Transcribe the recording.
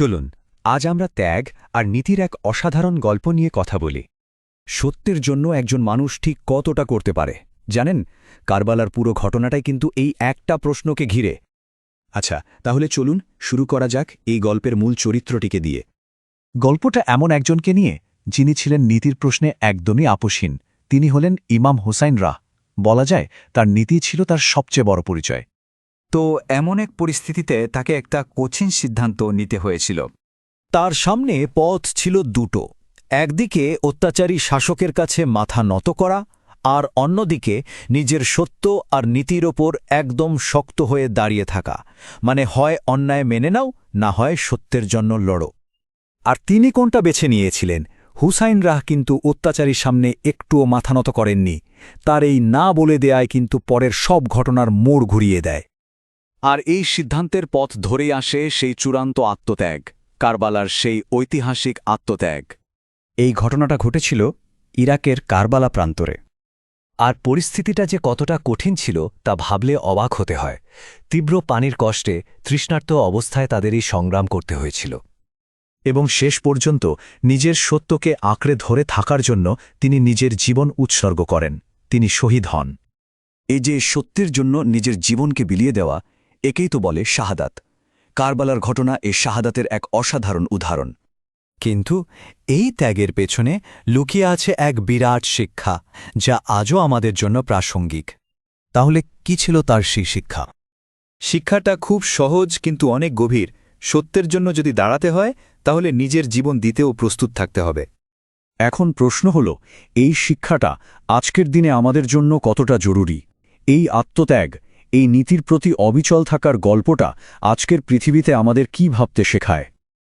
চলুন, আজ আমরা ত্যাগ আর নীতির এক অসাধারণ গল্প নিয়ে কথা বলি। সত্যের জন্য একজন মানুষ ঠিক কতটা করতে পারে, জানেন? কারবালার পুরো ঘটনাটাই কিন্তু এই একটা প্রশ্নকে ঘিরে। আচ্ছা তাহলে চলুন, শুরু করা যাক এই গল্পের মূল চরিত্রটিকে দিয়ে। গল্পটা এমন একজনকে নিয়ে, যিনি ছিলেন নীতির প্রশ্নে একদমই আপোষহীন। তিনি হলেন ইমাম হুসাইন রাহ। বলা যায়, তার নীতি ছিল তার সবচেয়ে বড় পরিচয়। তো এমন এক পরিস্থিতিতে তাকে একটা কঠিন সিদ্ধান্ত নিতে হয়েছিল। তার সামনে পথ ছিল দুটো। একদিকে অত্যাচারী শাসকের কাছে মাথা নত করা আর অন্যদিকে নিজের সত্য আর নীতির ওপর একদম শক্ত হয়ে দাঁড়িয়ে থাকা। মানে হয় অন্যায় মেনে নাও, না হয় সত্যের জন্য লড়ো। আর তিনি কোনটা বেছে নিয়েছিলেন? হুসাইন রাহ কিন্তু অত্যাচারীর সামনে একটুও মাথা নত করেননি। তার এই না বলে দেয়ায় কিন্তু পরের সব ঘটনার মোড় ঘুরিয়ে দেয়। আর এই সিদ্ধান্তের পথ ধরেই আসে সেই চূড়ান্ত আত্মত্যাগ, কারবালার সেই ঐতিহাসিক আত্মত্যাগ। এই ঘটনাটা ঘটেছিল ইরাকের কারবালা প্রান্তরে। আর পরিস্থিতিটা যে কতটা কঠিন ছিল তা ভাবলে অবাক হতে হয়। তীব্র পানির কষ্টে তৃষ্ণার্ত অবস্থায় তাদের এই সংগ্রাম করতে হয়েছিল। এবং শেষ পর্যন্ত নিজের সত্যকে আঁকড়ে ধরে থাকার জন্য তিনি নিজের জীবন উৎসর্গ করেন। তিনি শহীদ হন। এই যে সত্যের জন্য নিজের জীবনকে বিলিয়ে দেওয়া একেই তো বলে শাহাদাত। কারবালার ঘটনা এ শাহাদাতের এক অসাধারণ উদাহরণ। কিন্তু এই ত্যাগের পেছনে লুকিয়ে আছে এক বিরাট শিক্ষা, যা আজও আমাদের জন্য প্রাসঙ্গিক। তাহলে কি ছিল তার সেই শিক্ষা? শিক্ষাটা খুব সহজ কিন্তু অনেক গভীর। সত্যের জন্য যদি দাঁড়াতে হয়, তাহলে নিজের জীবন দিতেও প্রস্তুত থাকতে হবে। এখন প্রশ্ন হল, এই শিক্ষাটা আজকের দিনে আমাদের জন্য কতটা জরুরি? এই আত্মত্যাগ এই নীতির প্রতি অবিচল থাকার গল্পটা আজকের পৃথিবীতে আমাদের কি ভাবতে শেখায়?